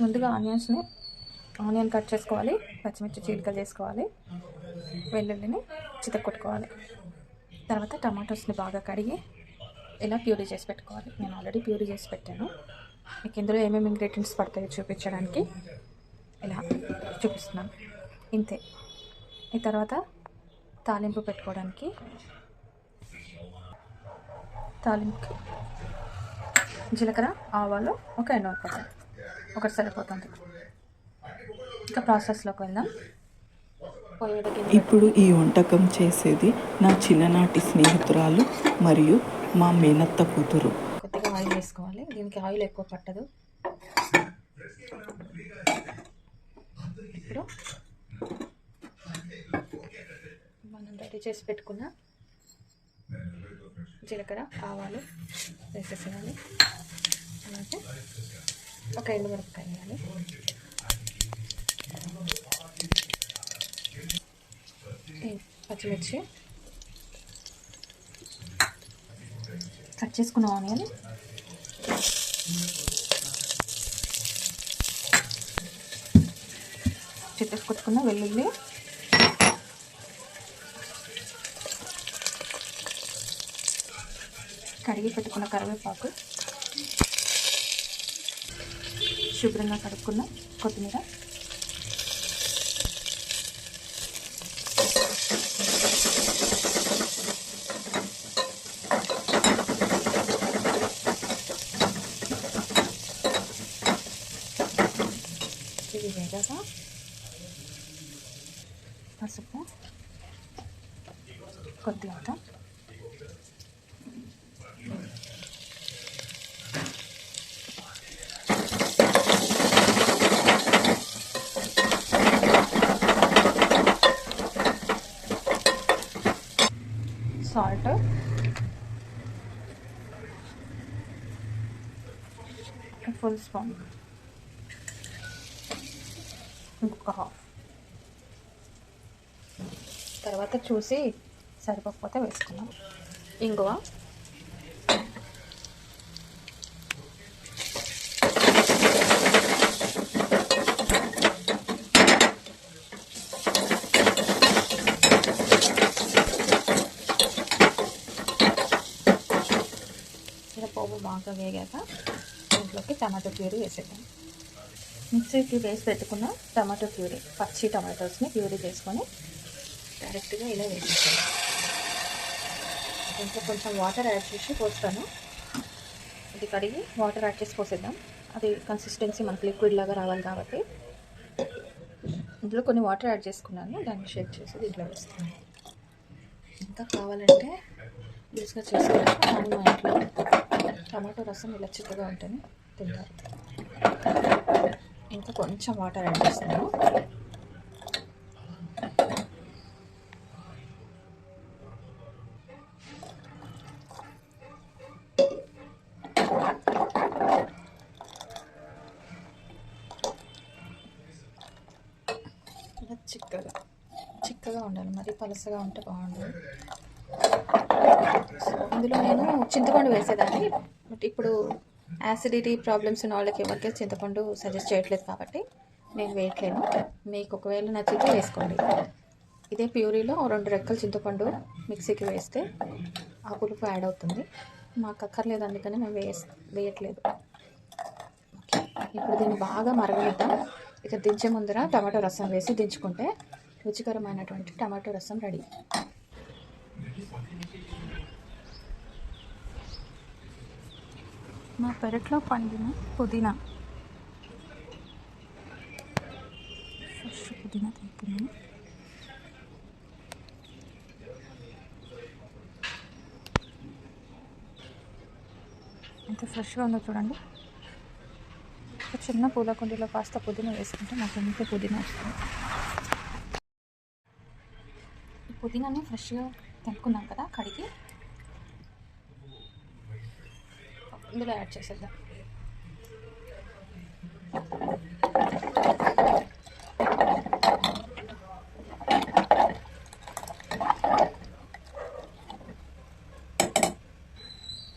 ముందుగా ఆనియన్స్ని onion cut చేసుకోవాలి పచ్చిమిర్చి చీలికలు చేసుకోవాలి వెల్లుల్లిని చితక్కొట్టుకోవాలి. తర్వాత టమాటోస్ని బాగా కడిగి ఇలా ప్యూరీ చేసి పెట్టుకోవాలి. నేను ఆల్రెడీ ప్యూరీ చేసి పెట్టాను. మీకు ఇందులో ఏమేమి ఇంగ్రీడియంట్స్ పడతాయో చూపించడానికి ఇలా చూపిస్తున్నాను. ఇంతే. ఈ తర్వాత తాలింపు పెట్టుకోవడానికి తాలింపుకి జీలకర్ర ఆవాలు ఒక ఎండుమిరపకాయ ఒకటి సరిపోతుంది. ఇంకా ప్రాసెస్లోకి వెళ్దాం. ఇప్పుడు ఈ వంటకం చేసేది నా చిన్ననాటి స్నేహితురాలు మరియు మా మేనత్త కూతురు. కొద్దిగా ఆయిల్ వేసుకోవాలి. దీనికి ఆయిల్ ఎక్కువ పట్టదు. ఇప్పుడు మనం రెడీ చేసి పెట్టుకున్న జీలకర్ర ఆవాలు వేసేసేయాలి. అలాగే ఒక ఎండు మిరపకాయ వేయాలి. పచ్చిమిర్చి. కట్ చేసుకున్న ఆనియన్. చెట్టు కొట్టుకున్న వెల్లుల్లి. కడిగి పెట్టుకున్న కరివేపాకు. శుభ్రంగా కడుక్కున్న కొత్తిమీర. ఇది వేగగా పసుపు కొద్దిగా సాల్ట్ ఫుల్ ఇంకొక హాఫ్ తర్వాత చూసి సరిపోకపోతే వేసుకున్నాం ఇంగువ. ఇలా పోపు బాగా వేగాక దాంట్లోకి టమాటో ప్యూరీ వేసేద్దాం. మిక్సీకి వేసి పెట్టుకున్న టమాటో ప్యూరీ పచ్చి టమాటోస్ని ప్యూరీ చేసుకొని డైరెక్ట్గా ఇలా వేసేసాను దీంట్లో కొంచెం వాటర్ యాడ్ చేసి పోస్తాను. ఇది కడిగి వాటర్ యాడ్ చేసి పోసేద్దాం. అది కన్సిస్టెన్సీ మనకు లిక్విడ్ లాగా రావాలి కాబట్టి. ఇందులో కొన్ని వాటర్ యాడ్ చేసుకున్నాను. దాన్ని షేక్ చేసి దీంట్లో వేస్తాను. ఇంకా కావాలంటే లూజ్గా చేసుకుంటాను టమాటో రసం ఇలా చిక్కగా ఉంటుంది తింటారు. ఇంకా కొంచెం వాటర్ యాడ్ చేస్తాను. చిక్కగా చిక్కగా ఉండాలి. మరి పలసగా ఉంటే బాగుండదు. అందులో నేను చింతపండు వేసేదాన్ని. బట్ ఇప్పుడు యాసిడిటీ ప్రాబ్లమ్స్ ఉన్న వాళ్ళకి ఎవరికే చింతపండు సజెస్ట్ చేయట్లేదు కాబట్టి నేను వేయట్లేను. మీకు ఒకవేళ నచ్చితే వేసుకోండి. ఇదే ప్యూరీలో రెండు రెక్కలు చింతపండు మిక్సీకి వేస్తే ఆ పులుపు యాడ్ అవుతుంది. మాకు అక్కర్లేదు అందుకని మేము వేస్ వేయట్లేదు. ఓకే. ఇప్పుడు దీన్ని బాగా మరగనిద్దాం. ఇక దించే ముందర టమాటో రసం వేసి దించుకుంటే రుచికరమైనటువంటి టమాటో రసం రెడీ. మా పెరట్లో పండిన పుదీనా. ఫ్రెష్ పుదీనా తీసుకున్నాను. ఎంత ఫ్రెష్గా ఉందో చూడండి. ఒక చిన్న పూల కుండీలో కాస్త పుదీనా వేసుకుంటే నాకు ఎంత పుదీనా వస్తుంది. పుదీనాని ఫ్రెష్గా తెంపుకున్నాం కదా కడిగి ఇందులో యాడ్ చేసేద్దాం.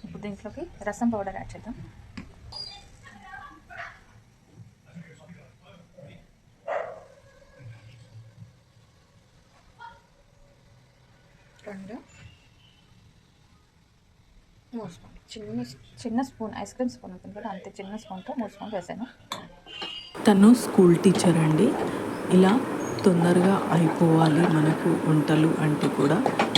ఇప్పుడు దీంట్లోకి రసం పౌడర్ యాడ్ చేద్దాం. రెండు. స్పూన్. చిన్న చిన్న స్పూన్ ఐస్ క్రీమ్ స్పూన్ ఉంటుంది కదా అంతే చిన్న స్పూన్తో మూడు స్పూన్ వేసాను. తను స్కూల్ టీచర్ అండి. ఇలా తొందరగా అయిపోవాలి మనకు వంటలు అంటే కూడా.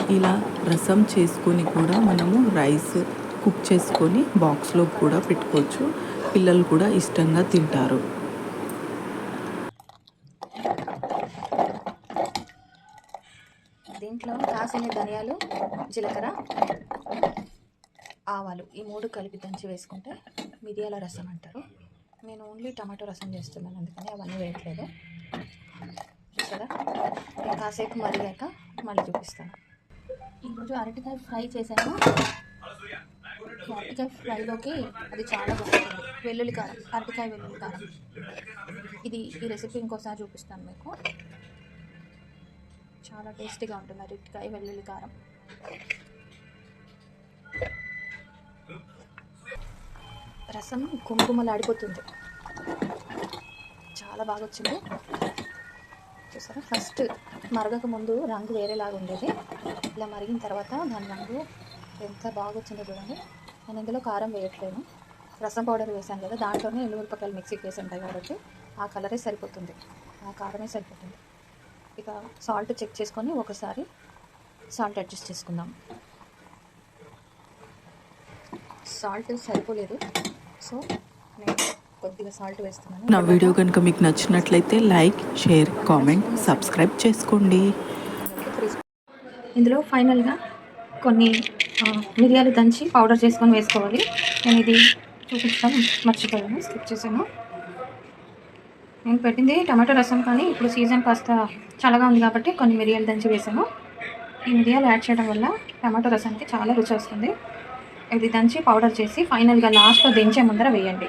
ఇలా రసం చేసుకొని కూడా మనము రైస్ కుక్ చేసుకొని బాక్స్లో కూడా పెట్టుకోవచ్చు. పిల్లలు కూడా ఇష్టంగా తింటారు. దీంట్లో కాసిన ధనియాలు జీలకర్ర ఆవాలు ఈ మూడు కలిపి దంచి వేసుకుంటే మిరియాల రసం అంటారు. నేను ఓన్లీ టమాటో రసం చేస్తున్నాను అందుకని అవన్నీ వేయట్లేదు. చూసారా? కాసేపు మరిగాక మళ్ళీ చూపిస్తాను. ఈరోజు అరటికాయ ఫ్రై చేశాను. అరటికాయ ఫ్రైలోకి అది చాలా బాగుంటుంది. వెల్లుల్లి కారం అరటికాయ వెల్లుల్లి కారం ఇది ఈ రెసిపీ ఇంకోసారి చూపిస్తాను మీకు. చాలా టేస్టీగా ఉంటుంది అరటికాయ వెల్లుల్లి కారం రసం కుంకుమలాడిపోతుంది. చాలా బాగా వచ్చింది చూసారా? ఫస్ట్ మరగక ముందు రంగు వేరేలాగా ఉండేది. ఇలా మరిగిన తర్వాత దాని రంగు ఎంత బాగా వచ్చిందో చూడండి. నేను ఇందులో కారం వేయట్లేను రసం పౌడర్ వేసాను కదా దాంట్లోనే ఎండుమిరపకాయలు మిక్సీకి వేసి ఉంటాయి కాబట్టి ఆ కలరే సరిపోతుంది. ఆ కారమే సరిపోతుంది. ఇక సాల్ట్ చెక్ చేసుకొని ఒకసారి సాల్ట్ అడ్జస్ట్ చేసుకుందాం. సాల్ట్ సరిపోలేదు. సో నేను కొద్దిగా సాల్ట్ వేస్తున్నాను. నా వీడియో కనుక మీకు నచ్చినట్లయితే లైక్ షేర్ కామెంట్ సబ్స్క్రైబ్ చేసుకోండి. ఇందులో ఫైనల్గా కొన్ని మిరియాలు దంచి పౌడర్ చేసుకొని వేసుకోవాలి. నేను ఇది చూపించడం మర్చిపోయాను స్కిప్ చేశాను. నేను పెట్టింది టమాటో రసం కానీ ఇప్పుడు సీజన్ కాస్త చల్లగా ఉంది కాబట్టి కొన్ని మిరియాలు దంచి వేసాను ఈ మిరియాలు యాడ్ చేయడం వల్ల టమాటో రసానికి చాలా రుచి వస్తుంది. ఇది దంచి పౌడర్ చేసి ఫైనల్గా లాస్ట్లో దించే ముందర వేయండి.